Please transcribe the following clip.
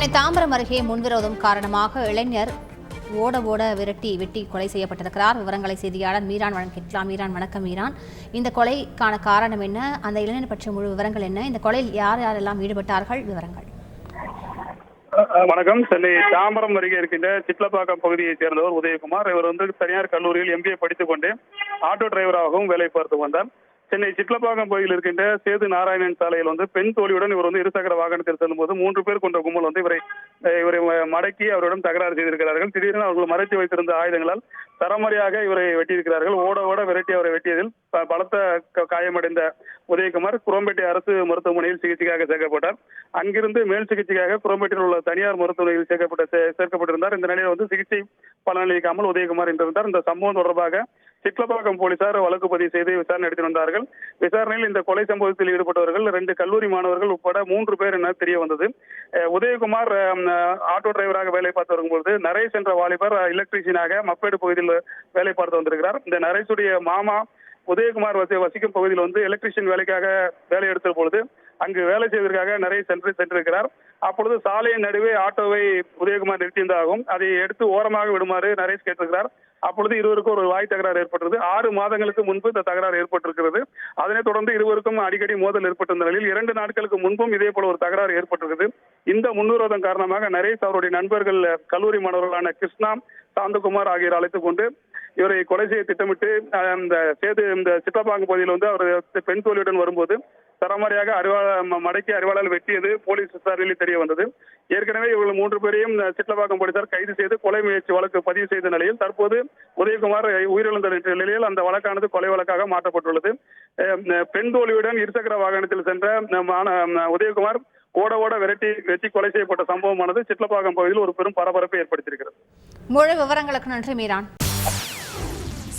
சென்னை தாம்பரம் அருகே முன்விரோதம் காரணமாக இளைஞர் ஓட ஓட விரட்டி வெட்டி கொலை செய்யப்பட்டிருக்கிறார். விவரங்களை செய்தியாளர் மீரான் வழங்கிக்கலாம் மீரான். வணக்கம் மீரான். இந்த கொலைக்கான காரணம் என்ன? அந்த இளைஞர் பற்றிய முழு விவரங்கள் என்ன? இந்த கொலையில் யார் யாரெல்லாம் ஈடுபட்டார்கள்? விவரங்கள். வணக்கம். சென்னை தாம்பரம் அருகே இருக்கின்ற சிட்லப்பாக்கம் பகுதியைச் சேர்ந்தவர் உதயகுமார். இவர் வந்து தனியார் கல்லூரியில் எம்பிஏ படித்துக் கொண்டு ஆட்டோ டிரைவராகவும் வேலை பார்த்து வந்தார். சென்னை சிட்லப்பாக்கம் பகுதியில் இருக்கின்ற சேது நாராயணன் சாலையில் வந்து பெண் தோழியுடன் இவர் வந்து இருசக்கர வாகனத்தில் செல்லும்போது மூன்று பேர் கொண்ட கும்பல் வந்து இவரை இவரை மடக்கி அவரிடம் தகராறு செய்திருக்கிறார்கள். திடீரென அவர்கள் மறைத்து வைத்திருந்த ஆயுதங்களால் தரமறையாக இவரை வெட்டியிருக்கிறார்கள். ஓட ஓட விரட்டி அவரை வெட்டியதில் பலத்த க- காயமடைந்த உதயகுமார் குரம்பேட்டை அரசு மருத்துவமனையில் சிகிச்சைக்காக சேர்க்கப்பட்டார். அங்கிருந்து மேல் சிகிச்சைக்காக குரம்பேட்டில் உள்ள தனியார் மருத்துவமனையில் சேர்க்கப்பட்ட சே- சேர்க்கப்பட்டிருந்தார். இந்த நிலையில் வந்து சிகிச்சை பலனளிக்காமல் உதயகுமார் இன்றிருந்தார். இந்த சம்பவம் தொடர்பாக சிட்லப்பாக்கம் போலீசார் வழக்கு பதிவு செய்து விசாரணை நடத்தி வந்தார்கள். விசாரணையில் இந்த கொலை சம்பவத்தில் ஈடுபட்டவர்கள் ரெண்டு கல்லூரி மாணவர்கள் உட்பட மூன்று பேர் என தெரிய வந்தது. உதயகுமார் ஆட்டோ டிரைவராக வேலை பார்த்து வரும்போது நரேஷ் என்ற வாலிபர் எலக்ட்ரீஷியனாக மப்பேடு பகுதியில் வேலை பார்த்து வந்திருக்கிறார். இந்த நரேஷுடைய மாமா உதயகுமார் வசி வசிக்கும் பகுதியில் வந்து எலக்ட்ரீஷியன் வேலைக்காக வேலை எடுத்த பொழுது அங்கு வேலை செய்வதற்காக நிறைய சென்று சென்றிருக்கிறார். அப்பொழுது சாலையின் நடுவே ஆட்டோவை உதயகுமார் நிறுத்தியிருந்தாகும். அதை எடுத்து ஓரமாக விடுமாறு நரேஷ் கேட்டிருக்கிறார். அப்பொழுது இருவருக்கும் ஒரு வாய் தகராறு ஏற்பட்டது ஆறு மாதங்களுக்கு முன்பு இந்த தகராறு ஏற்பட்டிருக்கிறது. அதனைத் தொடர்ந்து இருவருக்கும் அடிக்கடி மோதல் ஏற்பட்டிருந்த நிலையில் இரண்டு நாட்களுக்கு முன்பும் இதே போல ஒரு தகராறு ஏற்பட்டிருக்கிறது. இந்த முன்விரோதம் காரணமாக நரேஷ் அவருடைய நண்பர்கள் கல்லூரி மாணவர்களான கிருஷ்ணா சாந்தகுமார் ஆகியோர் அழைத்துக் கொண்டு இவரை கொலை செய்ய திட்டமிட்டு அந்த சேது இந்த சிட்டப்பாங்க பகுதியில் வந்து அவர் பெண் தோழியுடன் வரும்போது தரமாரியாக அறிவாள மடக்கி அறிவாளால் வெட்டியது போலீஸ் விசாரணையில் தெரிய வந்தது. ஏற்கனவே இவர்கள் மூன்று பேரையும் சிட்லப்பாக்கம் போலீசார் கைது செய்து கொலை முயற்சி வழக்கு பதிவு செய்த நிலையில் தற்போது உதயகுமார் உயிரிழந்த நிலையில் அந்த வழக்கானது கொலை வழக்காக மாற்றப்பட்டுள்ளது. பெண் தோழியுடன் இருசக்கர வாகனத்தில் சென்ற உதயகுமார் ஓட ஓட விரட்டி வெட்டி கொலை செய்யப்பட்ட சம்பவமானது சிட்லப்பாக்கம் பகுதியில் ஒரு பெரும் பரபரப்பை ஏற்படுத்தியிருக்கிறது. முழு விவரங்களுக்கு நன்றி மீரான்.